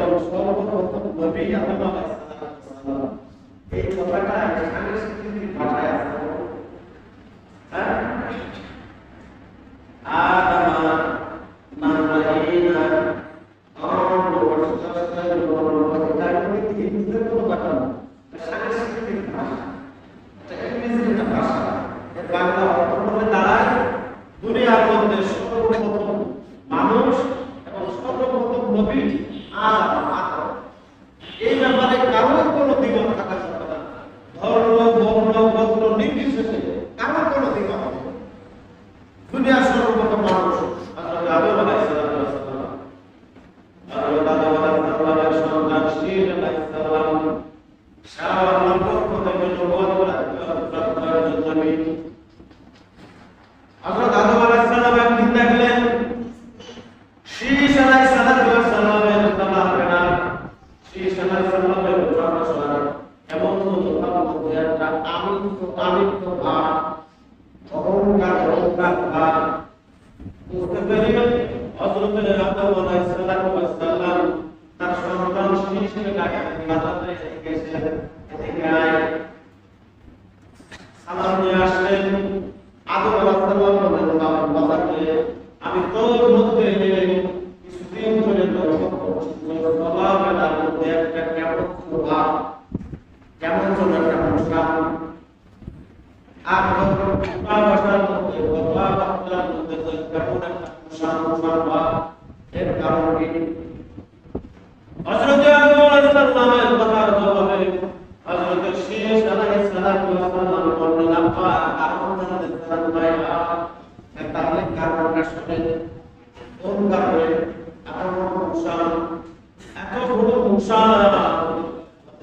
আদম আলাইহিস সালাম এই কথাটা সাংস্কৃতিক Now এর কারণ কি হযরত আদম আলাইহিস সালামের কথার জবাবে হযরত শীষ আলাইহিস সালাম বললেন আব্বা কারণ জানতে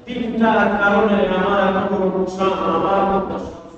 তিনটা কারণে আমার এত বড় মুসান আমার সবসময়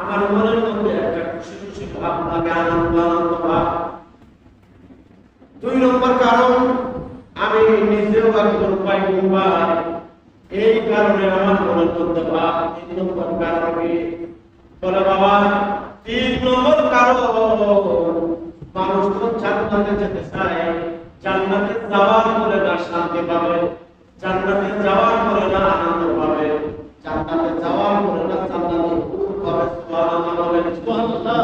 আমার মনের মধ্যে একটা খুশি খুশি ভাব লাগে আনন্দ আনন্দ ভাব। দুই নম্বর কারণ, আমি নিজেও একজন পয়গম্বর। এই কারণে আমার মনের মধ্যে ভাব। তিন নম্বর কারণ বলে বাবা, তিন নম্বর কারণ, মানুষ তো জান্নাতে যেতে চায়। জান্নাতে যাওয়ার পরে না শান্তি পাবে। জান্নাতে যাওয়ার পরে না আনন্দ পাবে। জান্নাতে যাওয়ার পরে না জান্নাতে বলেন মানুষ না।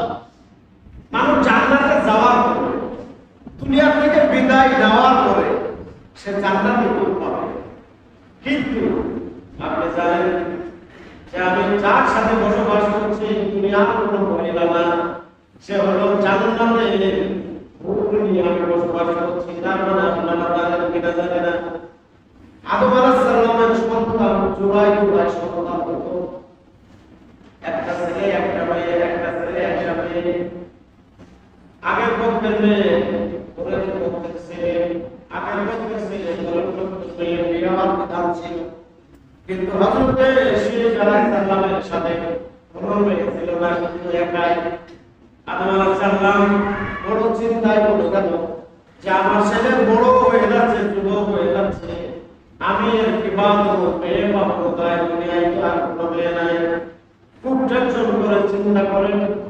সে হলো জান্নাতে নিয়ে আমি বসবাস করছি। তার মানে আপনারা সন্তান জোড়াই জোড়াই আগের পক্ষের মেয়ে বড় চিন্তায় পড়ে গেল যে আমার ছেলে বড় হয়ে যাচ্ছে, যুবক হয়ে যাচ্ছে। আমি এর পাবো কোথায় দুনিয়ায় তো আর কোনো নাই। খুব টেনশন করে চিন্তা করেন।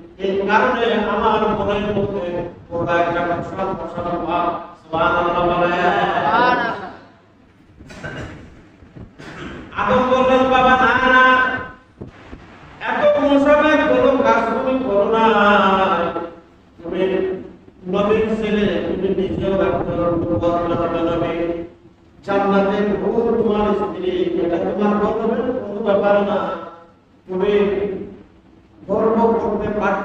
এই কারণে আমার মনের মধ্যে ওরা একটা সব সব ভাব সুবহানাল্লাহ বলে। আদম বললেন, বাবা, না না এত মোসাবের কোন কাজ তুমি করো না। তুমি নবীর ছেলে, তুমি নিজেও একজন দুর্বল হবে নবী। জান্নাতের ভূত তোমার স্ত্রী, এটা তোমার কোনো ব্যাপার না। তুমি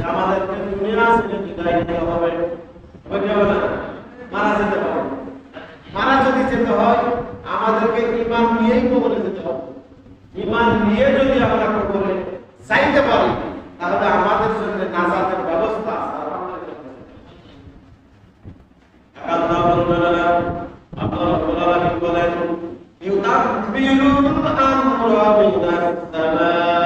যে আমাদেরকে দুনিয়া ছেড়ে বিদায় নিতে হবে। হইতে হবে না মারা যেতে হবে। মারা যদি যেতে হয়, আমাদেরকে ইমান নিয়েই কবরে যেতে হবে। ইমান নিয়ে যদি আমরা কবরে চাইতে পারি, তাহলে আমাদের জন্য নাজাতের ব্যবস্থা বলেন ইউদাব্বিরুল আমরা মিনাস সামা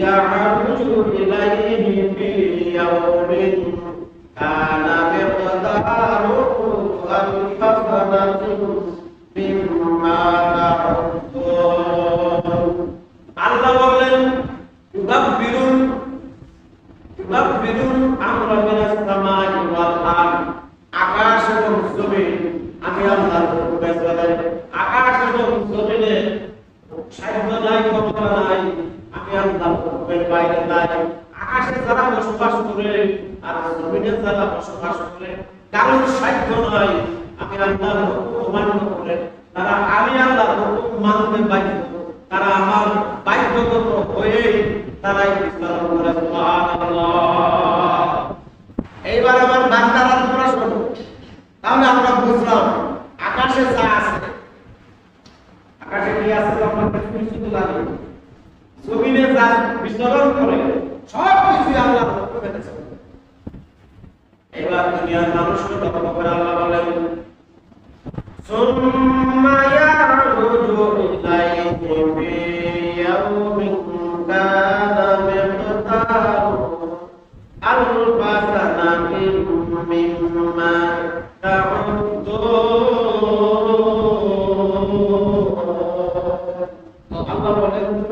يعرج إليه في يوم كان আকাশে যা আছে আকাশে কি আছে আমরা কিছুই শুধু জানি জমিনে যা বিচরণ করে সব কিছু আল্লাহ এবার দুনিয়ার মানুষকে লক্ষ্য করে আল্লাহ বলেন, সুম্মা ইয়ারুজু ইলাইহি ফি ইয়াউমিন কানা মিকদারুহু আলফা সানাতিন মিম্মা তা'ুদ্দুন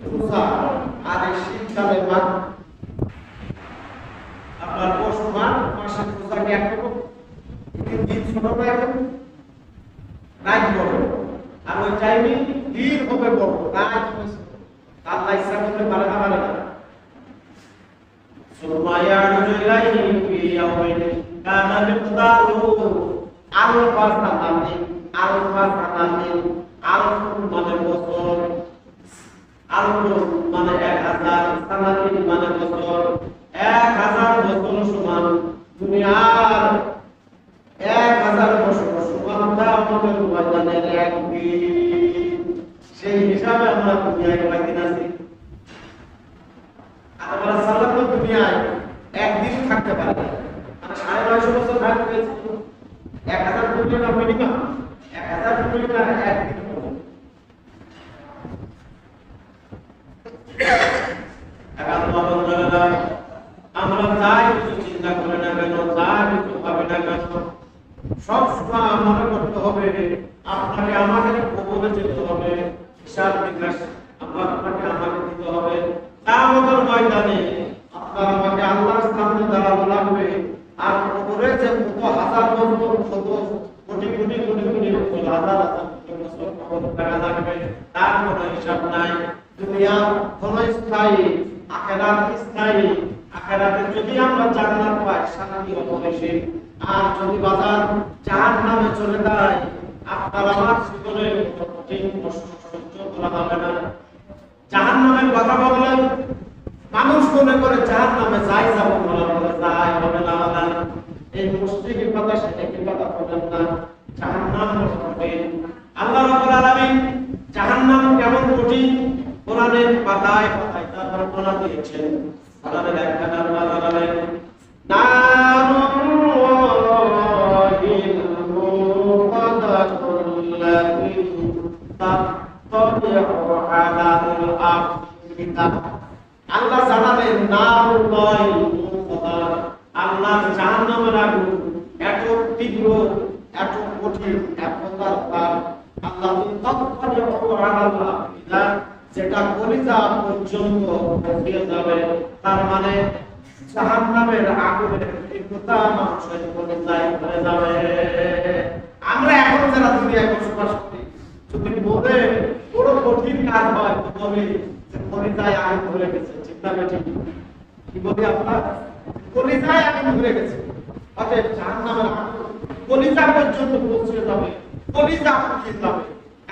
বোঝা আর এই শীতকালে মাঠ আপনার পৌষ মাঠ মাসে বোঝা কি এখন দিন ছোট না এখন রাত বড় আর ওই টাইমে দিন হবে বড় রাত আল্লাহ ইচ্ছা করলে বাড়াতে পারে না। আলফা সালামে আলফা সালামে আলফা মানে বছর। মানে এক মানে এক এক সেই হিসাবে আমরা দুনিয়ায় একদিন থাকতে পারি সাড়ে নয়শো বছর এক হাজার কোটি টাকা মিনিমাম। এক হাজার কোটি টাকা একদিন হবে। এখন বাবা আমরা যাই কিছু চিন্তা করে না কেন যা কিছু হবে না কেন সব সময় মনে করতে হবে, আপনাকে আমাকে কবলে যেতে হবে। হিসাব নিকাশ আপনাকে আমাকে দিতে হবে। কামতের ময়দানে আপনার আমাকে আল্লাহর সামনে দাঁড়ানো লাগবে। আর কবরে যে কত হাজার বছর কত কোটি কোটি কোটি কোটি হাজার হাজার বছর লাগবে তার কোনো হিসাব নাই। দুনিয়া ক্ষণস্থায়ী আখেরাত স্থায়ী, আখেরাতে যদি আমরা জান্নাত পাই শান্তি বেশি আর যদি বাজার জাহান্নামে চলে যায়, আপনার আমার জীবনে কঠিন কষ্ট সহ্য করা হবে না। জাহান্নামের কথা বললেন মানুষ মনে করে জাহান্নামে যাই যাব বলা বলে যাই হবে না হবে না এই মুশরিকের কথা সেটা কি কথা বলেন না। জাহান্নাম কঠিন আল্লাহ রাব্বুল আলামিন জাহান্নাম কেমন কঠিন? কোরআনের পাতায় পাতায় তার বর্ণনা দিয়েছেন। কোরআনের একখানা আল্লাহ জানালেন নারুল্লাহিল আল্লাহ জানালেন নারুল্লাহিল মুকাদ্দাস আল্লাহ জাহান্নামের আগুন এত তীব্র, এত কঠিন, এত তার মানে জাহান্নামের আগুনের তীব্রতা আমরা এখন যারা দুনিয়ায় বসবাস করি কঠিন কাজ হয় তো বলি যে কলিজায় আগুন ধরে গেছে, চিন্তা ঠিক কি বলি আপনার? কলিজায় আগুন ধরে গেছে। অতএব জাহান্নামের আগুন কলিজা পর্যন্ত পৌঁছে যাবে, কলিজা পৌঁছে যাবে।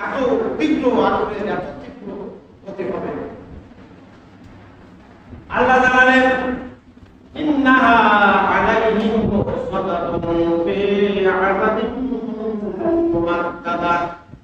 এত তীব্র আগুনের এত তীব্র হতে হবে। আল্লাহ জানালেন, ইন্নাহা আলাইহিম মুসাদাতুন ফি আযাবিন মুমাক্কাদা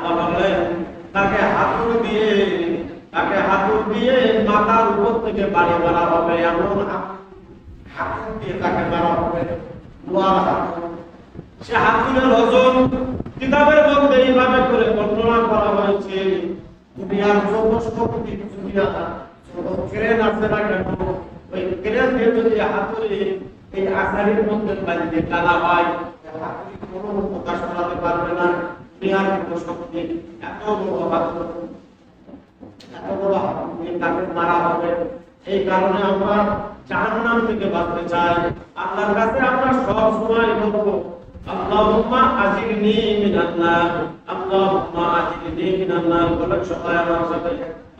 আল্লাহ বললেন তাকে হাতুড় দিয়ে, তাকে হাতুড় দিয়ে মাথার উপর থেকে বাড়ি মারা হবে। এমন হাতুড় দিয়ে তাকে মারা হবে। লোহার হাতুড় সে হাতুড়ের ওজন কিতাবের মধ্যে এইভাবে করে বর্ণনা করা হয়েছে। দুনিয়ার যত শক্তি দুনিয়া ক্রেন আছে না কেন? ওই ক্রেন দিয়ে যদি হাতুড়ি এই আষাঢ়ির মধ্যে বাড়িতে টানা হয় হাতুড়ি কোনো প্রকাশ করাতে পারবে না দুনিয়ার কোনো শক্তি এত বড় এত বড় তাকে মারা হবে। এই কারণে আমরা জাহান্নাম থেকে বাঁচতে চাই। আল্লাহর কাছে আমরা সব সময় বলব, আল্লাহুম্মা আজিরনি মিনান নার আল্লাহুম্মা আজিরনি মিনান নার বলে সবাই আমার সাথে,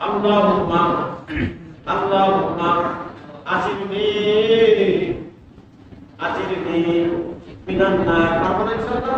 আল্লাহুম্মা আল্লাহুম্মা আজিরনি আজিরনি মিনান নার তারপরে ইনশাআল্লাহ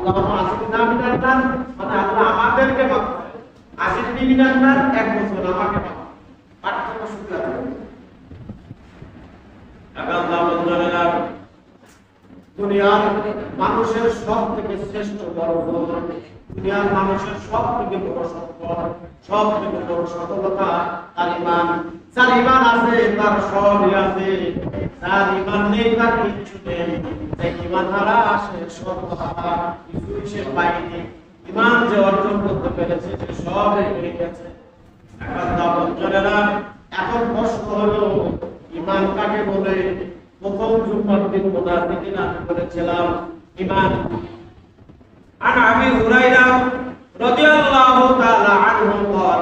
আল্লাহ আজিরনা মিনান নার মানে আল্লাহ আমাদেরকে মাফ করে মিনান নার এক বছর আমাকে মাফ পার্থক্য শুক্লা আল্লাহ বন্ধুরা দুনিয়ার মানুষের সব থেকে শ্রেষ্ঠ বড় দুনিয়ার মানুষের সব থেকে বড় সম্পদ সব থেকে বড় সফলতা ইমান। যার ইমান আছে তার সবই আছে যার ইমান নেই তার কিচ্ছু নেই যে ইমান হারা আসে সব হারা কিছুই সে পায়নি ইমান যে অর্জন করতে পেরেছে সে সব হয়ে গেছে এখন দাপন চলে না এখন প্রশ্ন হলো ইমান কাকে বলে প্রথম জুম্মার দিন মোনাফিকিন আমি বলেছিলাম ইমান عن ابي هريره رضي الله تعالى عنه قال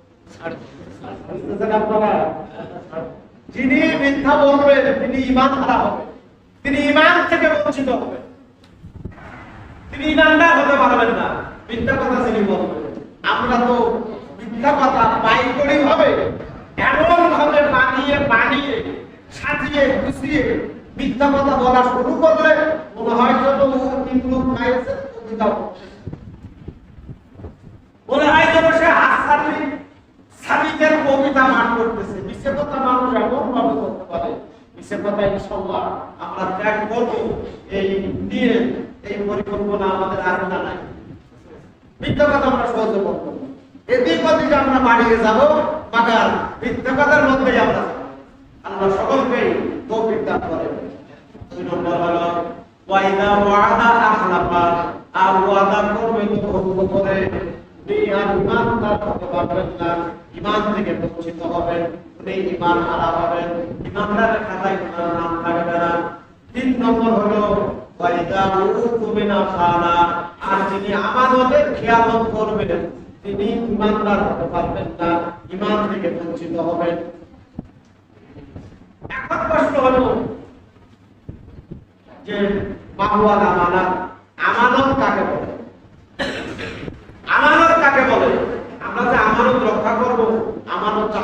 যিনি মিথ্যা বলবেন তিনি ইমান হারা হবেন তিনি ইমান থেকে বঞ্চিত হবেন তিনি ইমানদার হতে পারবেন না। মিথ্যা কথা যিনি বলবেন আমরা তো মিথ্যা কথা পাইকরি ভাবে, এমন ভাবে বানিয়ে বানিয়ে, সাজিয়ে, গুছিয়ে মিথ্যা কথা বলা শুরু করলে মনে হয় ও কিন্তু খাইছে কবিতা মনে হয় যেন সে হাসানি সাবিদের কবিতা মান করতেছে। মিশে কথা মানুষ এমন ভাবে করতে পারে। আমরা ত্যাগ এই নিয়ে এই পরিকল্পনা আমাদের কথা আমরা আমরা বাড়িয়ে আমরা। আল্লাহ সকলকে তৌফিক দান দুই নম্বর হলো আর আর ইমান থেকে বঞ্চিত হবেন উনি ইমান হারা হবেন ইমানদারের খাতায় ওনার নাম থাকবে না। তিন নম্বর হলো ইমানদার আমানত কাকে বলে? আমানত কাকে বলে? আমরা যে আমানত রক্ষা করব, আমানত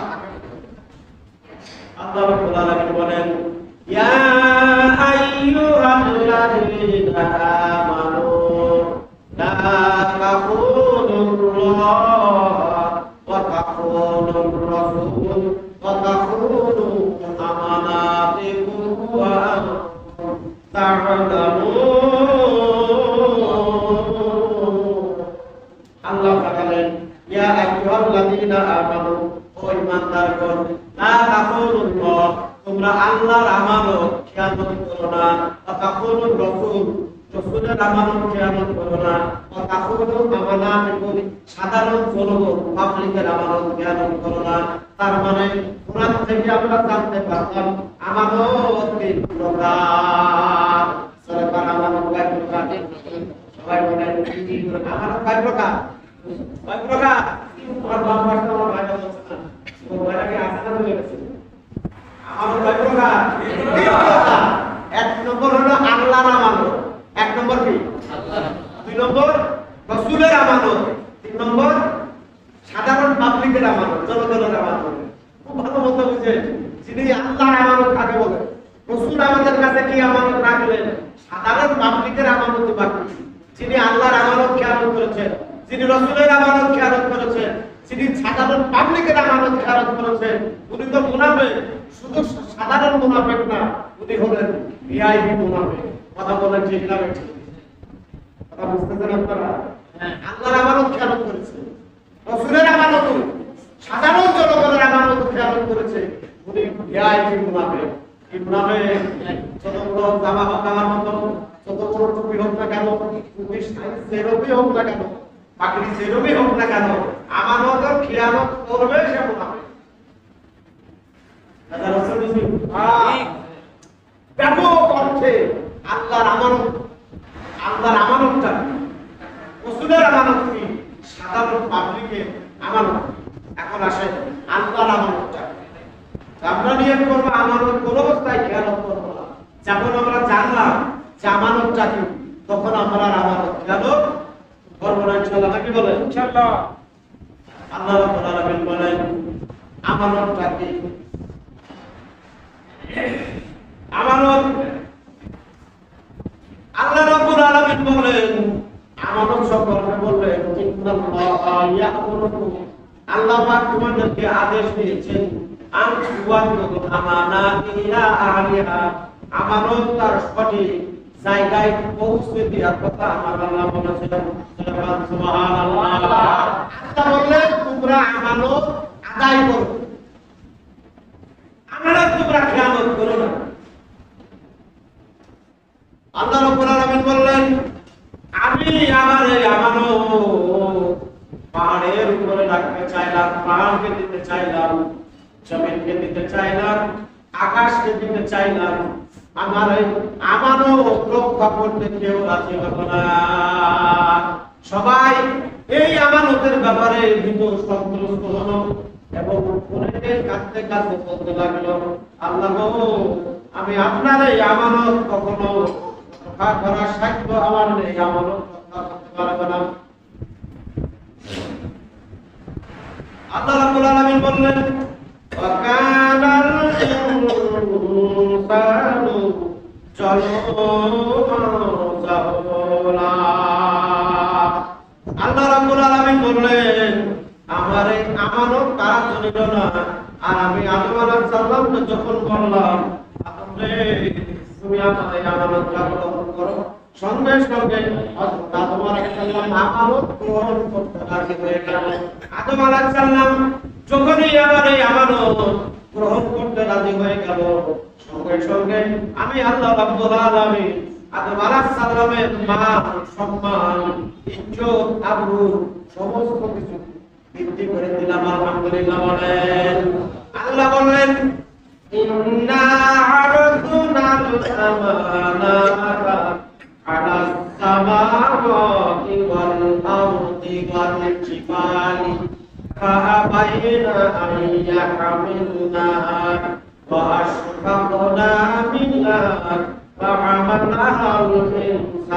আল্লাহ রাব্বুল আলামিন বলেন, ইয়া আইয়ুহাল্লাযীনা আমানু, লা তাখুনুল্লাহ ওয়া তাখুনুর রাসূল। তার মানে কোরআন থেকে আমরা জানতে সরকার আমানত কয় সবাই বলেন আমানত কয় Você não errou. আল্লাহ রাব্বুল বলেন আমানতটা কি আমানত আল্লাহ রাব্বুল আলামিন বলেন আমানত সম্পর্কে বললেন, ইন্নাল্লাহা ইয়া'মুরুকুম আল্লাহ পাক তোমাদেরকে আদেশ দিয়েছেন, আন তুওয়াদ্দু আমানাতি ইলা আহলিহা। আমানত তার সঠিক জায়গায় পৌঁছে দেওয়ার কথা আমার আল্লাহ বলেছেন। সুবহানাল্লাহ। আল্লাহ বললেন তোমরা আমানত আদায় করো। আমানত তোমরা খেয়ানত করো না। আল্লাহ রাব্বুল আলামিন বললেন, আমি আমার এই আমানো পাহাড়ের উপরে রাখতে চাইলাম, পাহাড়কে দিতে চাইলাম, জমিনকে দিতে চাইলাম, আকাশকে দিতে চাইলাম। আমার আমানো রক্ষা করতে কেউ রাজি হবে না। সবাই এই আমানতের ব্যাপারে ভীত হলো এবং অনেকের বলতে লাগল। আল্লাহ আমি আপনার এই আমানত কখনো রক্ষা করার সাধ্য আমার নেই আমানত রক্ষা করতে পারবে না। আল্লাহ বললেন আল্লাহ রাব্বুল আলামিন বললেন, আমার এই আমানত কারা চলিল না। আর আমি আদম আলাইহিস সালামকে যখন বললাম রে তুমি আমার এই আমানতটা গ্রহণ করো সঙ্গে সঙ্গে আদম আলাইহিস সালাম আমানত গ্রহণ করতে রাজি হয়ে গেল। আদম আলাইহিস সালাম যখনই আমার এই আমানত গ্রহণ করতে রাজি হয়ে গেল, সঙ্গে সঙ্গে আমি আল্লাহ রাব্বুল আলামিন আদম আলাইহিস সালামের মান সম্মান ইজ্জত আবরু সমস্ত কিছু বৃদ্ধি করে দিলাম আলহামদুলিল্লাহ বলেন আল্লাহ বলেন ইন্না আরদুনাল আমানাতা আলা সামাওয়াতি ওয়াল আরদি ওয়াল জিবালি فأبين أن يحملنها وأشفقنا منها فحملها الإنسان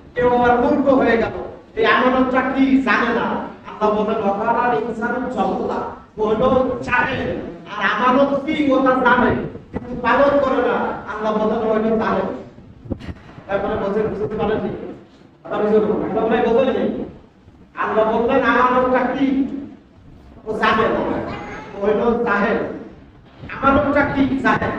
কেউ আবার মূর্খ হয়ে গেল। এই আমানতটা কি জানে না। আল্লাহ বলেন অকারার ইনসান জল্লা হলো জানে আর আমানত কি ওটা জানে। কিন্তু পালন করে না। আল্লাহ বলেন ওইটা জানে। তারপরে বোঝে বুঝতে পারেননি? বুঝুন আল্লাহ বললেন আমানতটা কি ও জানে না। হইল জাহেল আমানতটা কি জাহেল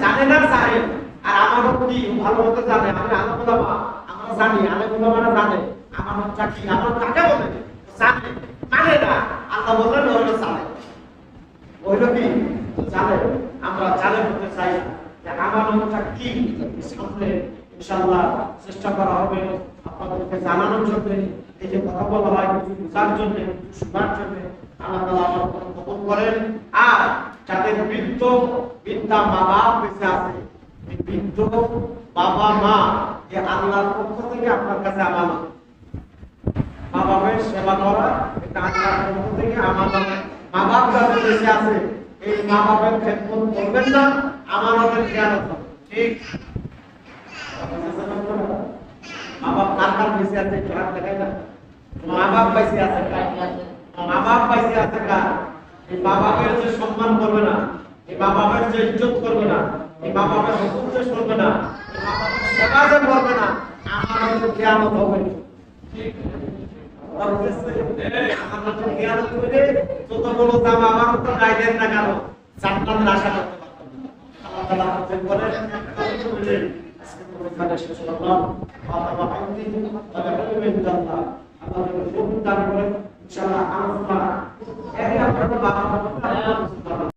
জানে না জাহেল আর আমানত কি ভালো মতো জানে আমি আলম ওলামা আমরা জানি আলেম ওলামারা জানে আমানতটা কি আমানত কাকে বলে? জানে। মানে না, আল্লাহ বললেন ও হইল জানে ও হইল কি? জানে আমরা জানে হতে চাই যে আমানতটা কি? সামনে ইনশাআল্লাহ চেষ্টা করা হবে। আপনাদেরকে জানানোর জন্য, এই যে কথা বলা হয়, কিছু বোঝার জন্য শোনার জন্য, আল্লাহ তাআলা আমার কবুল করেন আর যাদের বৃদ্ধ বৃদ্ধা মা বাপ বেঁচে আছে বাবা মা যে আল্লাহর পক্ষ থেকে আপনার কাছে আমানত মা বাবার সেবা করা এটা আল্লাহর পক্ষ থেকে আমানত মা বাপ যাদের বেঁচে আছে, এই মা বাবার খেদমত করবেন না, আমানতের খেয়ানত। ঠিক মা বাপ কার কার বেঁচে আছে একটু হাত দেখায় না মা বাপ পাইছে আছে মা বাপ পাইছে আছে কার? এই মা বাপের যে সম্মান করবে না, এই মা বাপের যে ইজ্জত করবে না মা বাপের হুকুম যে শুনবে না। এই মা সেবা যে করবে না। আমার হয়তো জ্ঞানত হবে। আমার হয়তো জ্ঞানত হবে যত বড় দাম আমার তো গাই দেন না কেন জান্নাতের আশা করতে পারতাম আল্লাহ তাআলা আমাদের বলেন, তো। ইনশাআল্লাহ বাবা